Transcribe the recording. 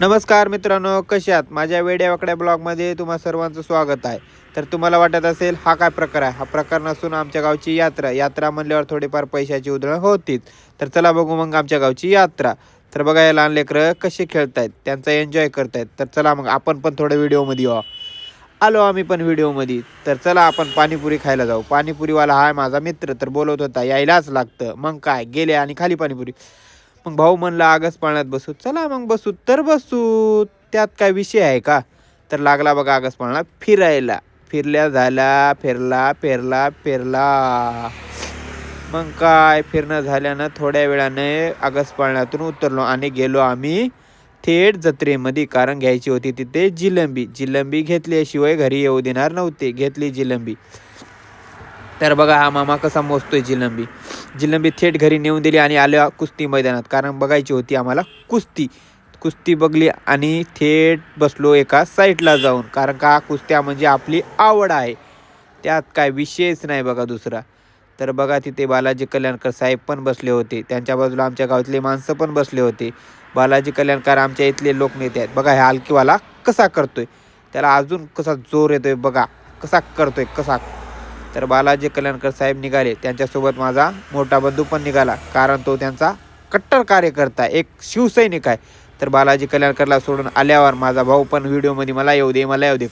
नमस्कार मित्रांनो कसे आहात? माझ्या वेड्यावाकड्या ब्लॉगमध्ये तुम्हा सर्वांचं स्वागत आहे. तर तुम्हाला वाटत असेल हा काय प्रकार आहे? हा प्रकार नसून आमच्या गावची यात्रा यात्रा म्हणल्यावर थोडीफार पैशाची उधळण होतीच. तर चला बघू मग आमच्या गावची यात्रा. तर बघा या लहान लेकरं कसे खेळतायत त्यांचा एन्जॉय करतायत. तर चला मग आपण पण थोडं व्हिडिओमध्ये येऊ. आलो आम्ही पण व्हिडिओमध्ये. तर चला आपण पाणीपुरी खायला जाऊ. पाणीपुरीवाला हा माझा मित्र तर बोलवत होता यायलाच लागतं. मग काय गेले आणि खाली पाणीपुरी. मग भाऊ म्हणला आगच पाण्यात बसू चला मग बसू तर बसू त्यात काय विषय आहे का? तर लागला बघा आगस पाळणा फिरायला. फिरल्या झाला फिरला फिरला फिरला. मग काय फिरणं झाल्यानं थोड्या वेळाने आगस पाळण्यातून उतरलो आणि गेलो आम्ही थेट जत्रेमध्ये. कारण घ्यायची होती तिथे जिलंबी. जिलंबी घेतल्याशिवाय घरी येऊ देणार नव्हते. घेतली जिलंबी. तर बघा हा मामा कसा मोजतोय जिलंबी. जिलंबी थेट घरी नेऊन दिली आणि आल्या कुस्ती मैदानात. कारण बघायची होती आम्हाला कुस्ती. कुस्ती बघली आणि थेट बसलो एका साईटला जाऊन. कारण का कुस्त्या म्हणजे आपली आवड आहे. त्यात काय विषयच नाही बघा दुसरा. तर बघा तिथे बालाजी कल्याणकर साहेब पण बसले होते. त्यांच्या बाजूला आमच्या गावातले माणसं पण बसले होते. बालाजी कल्याणकर आमच्या इथले लोकनेते आहेत. बघा ह्या हलकीवाला कसा करतोय? त्याला अजून कसा जोर येतोय बघा. कसा करतोय? कसा तर बालाजी कल्याणकर साहेब निघाले. त्यांच्यासोबत माझा मोठा बंधू पण निघाला. कारण तो त्यांचा कट्टर कार्यकर्ता एक शिवसैनिक आहे. तर बालाजी कल्याणकरला सोडून आल्यावर माझा भाऊ पण व्हिडिओमध्ये मला येऊ दे मला येऊ दे.